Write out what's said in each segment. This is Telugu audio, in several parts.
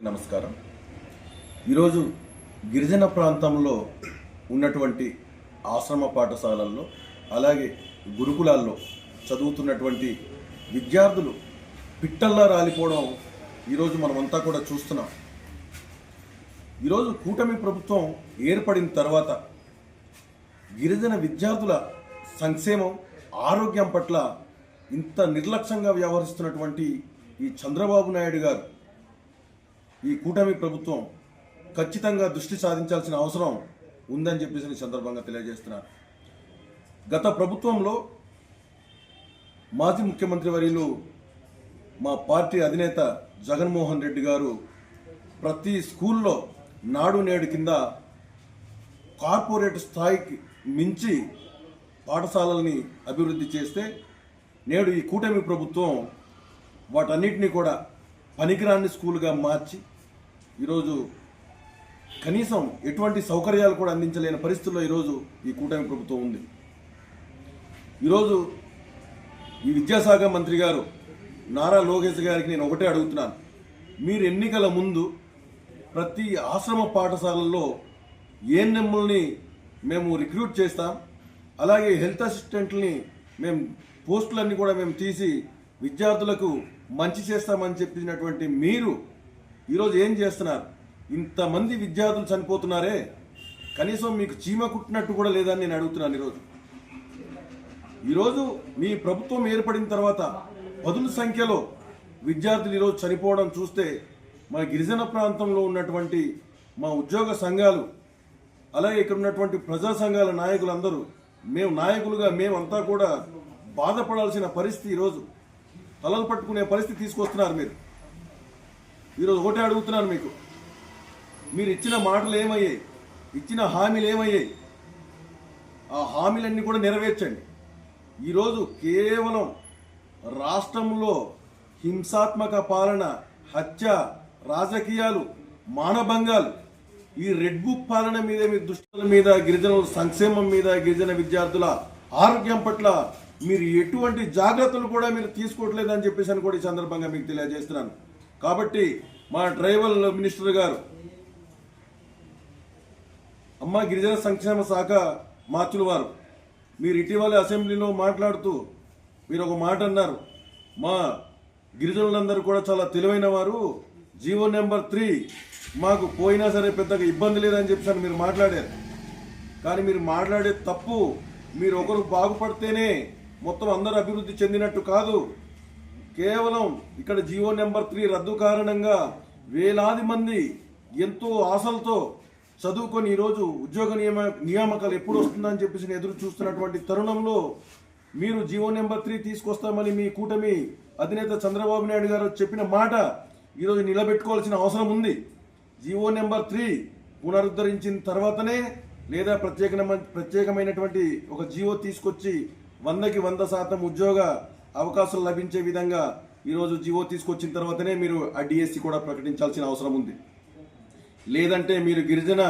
నమస్కారం. ఈరోజు గిరిజన ప్రాంతంలో ఉన్నటువంటి ఆశ్రమ పాఠశాలల్లో అలాగే గురుకులాల్లో చదువుతున్నటువంటి విద్యార్థులు పిట్టల్లా రాలిపోవడం ఈరోజు మనమంతా కూడా చూస్తున్నాం. ఈరోజు కూటమి ప్రభుత్వం ఏర్పడిన తర్వాత గిరిజన విద్యార్థుల సంక్షేమం ఆరోగ్యం పట్ల ఇంత నిర్లక్ష్యంగా వ్యవహరిస్తున్నటువంటి ఈ చంద్రబాబు నాయుడు గారు ఈ కూటమి ప్రభుత్వం ఖచ్చితంగా దృష్టి సాధించాల్సిన అవసరం ఉందని చెప్పేసి ఈ సందర్భంగా తెలియజేస్తున్నారు గత ప్రభుత్వంలో మాజీ ముఖ్యమంత్రి వర్యులు మా పార్టీ అధినేత జగన్మోహన్ రెడ్డి గారు ప్రతి స్కూల్లో నాడు నేడు కింద కార్పొరేట్ స్థాయికి మించి పాఠశాలల్ని అభివృద్ధి చేస్తే నేడు ఈ కూటమి ప్రభుత్వం వాటన్నిటిని కూడా పనికిరాని స్కూల్గా మార్చి ఈరోజు కనీసం ఎటువంటి సౌకర్యాలు కూడా అందించలేని పరిస్థితుల్లో ఈరోజు ఈ కూటమి ప్రభుత్వం ఉంది. ఈరోజు ఈ విద్యాశాఖ మంత్రి గారు నారా లోకేష్ గారికి నేను ఒకటే అడుగుతున్నాను. మీరు ఎన్నికల ముందు ప్రతి ఆశ్రమ పాఠశాలల్లో ఏఎన్ఎంలని మేము రిక్రూట్ చేస్తాం అలాగే హెల్త్ అసిస్టెంట్ని మేము పోస్టులన్నీ కూడా మేము తీసి విద్యార్థులకు మంచి చేస్తామని చెప్పినటువంటి మీరు ఈరోజు ఏం చేస్తున్నారు? ఇంతమంది విద్యార్థులు చనిపోతున్నారే? కనీసం మీకు చీమ కుట్టినట్టు కూడా లేదని నేను అడుగుతున్నాను ఈరోజు. ఈరోజు మీ ప్రభుత్వం ఏర్పడిన తర్వాత పదుల సంఖ్యలో విద్యార్థులు ఈరోజు చనిపోవడం చూస్తే మా గిరిజన ప్రాంతంలో ఉన్నటువంటి మా ఉద్యోగ సంఘాలు అలాగే ఇక్కడ ఉన్నటువంటి ప్రజా సంఘాల నాయకులందరూ మేము నాయకులుగా మేమంతా కూడా బాధపడాల్సిన పరిస్థితి ఈరోజు. తలలు పట్టుకునే పరిస్థితి తీసుకొస్తున్నారు మీరు. ఈరోజు ఒకటే అడుగుతున్నాను మీకు. మీరు ఇచ్చిన మాటలు ఏమయ్యాయి ఇచ్చిన హామీలు ఏమయ్యాయి ఆ హామీలన్నీ కూడా నెరవేర్చండి. ఈరోజు కేవలం రాష్ట్రంలో హింసాత్మక పాలన హత్య రాజకీయాలు మానభంగాలు ఈ రెడ్ బుక్ పాలన మీద మీ దుష్టుల మీద గిరిజనుల సంక్షేమం మీద గిరిజన విద్యార్థుల ఆరోగ్యం పట్ల మీరు ఎటువంటి జాగ్రత్తలు కూడా మీరు తీసుకోవట్లేదని చెప్పేసి అని కూడా ఈ సందర్భంగా మీకు తెలియజేస్తున్నాను. కాబట్టి మా ట్రైబల్ మినిస్టర్ గారు అమ్మ గిరిజన సంక్షేమ శాఖ మార్చుల వారు మీరు ఇటీవల అసెంబ్లీలో మాట్లాడుతూ మీరు ఒక మాట అన్నారు. మా గిరిజనులందరూ కూడా చాలా తెలివైన వారు. జీవో నెంబర్ త్రీ మాకు పోయినా సరే పెద్దగా ఇబ్బంది లేదని చెప్పి మీరు మాట్లాడారు. కానీ మీరు మాట్లాడే తప్పు మీరు ఒకరు బాగుపడితేనే మొత్తం అందరూ అభివృద్ధి చెందినట్టు కాదు. కేవలం ఇక్కడ జీవో నెంబర్ త్రీ రద్దు కారణంగా వేలాది మంది ఎంతో ఆశలతో చదువుకొని ఈరోజు ఉద్యోగ నియమ నియామకాలు ఎప్పుడు వస్తుందని చెప్పేసి ఎదురు చూస్తున్నటువంటి తరుణంలో మీరు జీవో నెంబర్ త్రీ తీసుకొస్తామని మీ కూటమి అధినేత చంద్రబాబు నాయుడు గారు చెప్పిన మాట ఈరోజు నిలబెట్టుకోవాల్సిన అవసరం ఉంది. జీవో నెంబర్ త్రీ పునరుద్ధరించిన తర్వాతనే లేదా ప్రత్యేక ప్రత్యేకమైనటువంటి ఒక జీవో తీసుకొచ్చి వందకి వంద శాతం ఉద్యోగ అవకాశాలు లభించే విధంగా ఈరోజు జీవో తీసుకొచ్చిన తర్వాతనే మీరు ఆ డిఎస్సి కూడా ప్రకటించాల్సిన అవసరం ఉంది. లేదంటే మీరు గిరిజన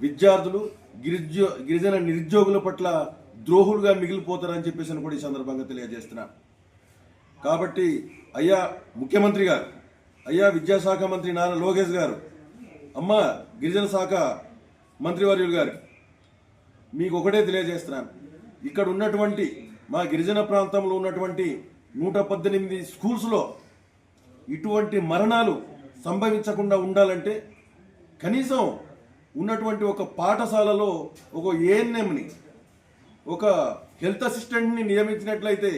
విద్యార్థులు గిరిజ గిరిజన నిరుద్యోగుల పట్ల ద్రోహులుగా మిగిలిపోతారని చెప్పేసి కూడా ఈ సందర్భంగా తెలియజేస్తున్నా. కాబట్టి అయ్యా ముఖ్యమంత్రి గారు అయ్యా విద్యాశాఖ మంత్రి నారా లోకేష్ గారు అమ్మ గిరిజన శాఖ మంత్రివర్యులు గారు మీకు ఒకటే తెలియజేస్తున్నాను. ఇక్కడ ఉన్నటువంటి మా గిరిజన ప్రాంతంలో ఉన్నటువంటి నూట పద్దెనిమిది స్కూల్స్లో ఇటువంటి మరణాలు సంభవించకుండా ఉండాలంటే కనీసం ఉన్నటువంటి ఒక పాఠశాలలో ఒక ఏఎన్ఎంని ఒక హెల్త్ అసిస్టెంట్ని నియమించినట్లయితే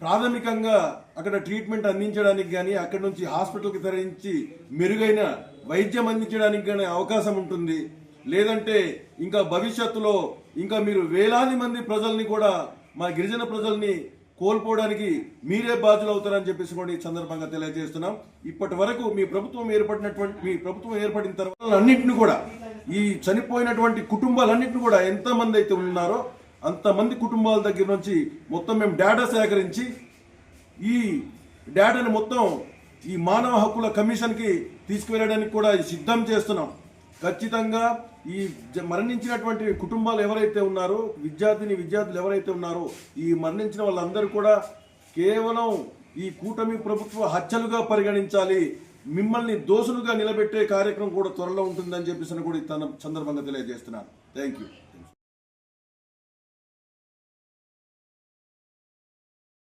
ప్రాథమికంగా అక్కడ ట్రీట్మెంట్ అందించడానికి కానీ అక్కడ నుంచి హాస్పిటల్కి తరలించి మెరుగైన వైద్యం అందించడానికి కానీ అవకాశం ఉంటుంది. లేదంటే ఇంకా భవిష్యత్తులో ఇంకా మీరు వేలాది మంది ప్రజల్ని కూడా మా గిరిజన ప్రజల్ని కోల్పోవడానికి మీరే బాధ్యులు అవుతారని చెప్పేసి కూడా ఈ సందర్భంగా తెలియజేస్తున్నాం. ఇప్పటి వరకు మీ ప్రభుత్వం ఏర్పడినటువంటి మీ ప్రభుత్వం ఏర్పడిన తర్వాత అన్నింటిని కూడా ఈ చనిపోయినటువంటి కుటుంబాలన్నింటిని కూడా ఎంతమంది అయితే ఉన్నారో అంతమంది కుటుంబాల దగ్గర నుంచి మొత్తం మేము డేటా సేకరించి ఈ డేటాని మొత్తం ఈ మానవ హక్కుల కమిషన్కి తీసుకువెళ్ళడానికి కూడా సిద్ధం చేస్తున్నాం. ఖచ్చితంగా ఈ జ- మరణించినటువంటి కుటుంబాలు ఎవరైతే ఉన్నారో విద్యార్థిని విద్యార్థులు ఎవరైతే ఉన్నారో ఈ మరణించిన వాళ్ళందరూ కూడా కేవలం ఈ కూటమి ప్రభుత్వ హత్యలుగా పరిగణించాలి మిమ్మల్ని దోషులుగా నిలబెట్టే కార్యక్రమం కూడా త్వరలో ఉంటుందని చెప్పేసి కూడా తన- సందర్భంగా తెలియజేస్తున్నాను. Thank you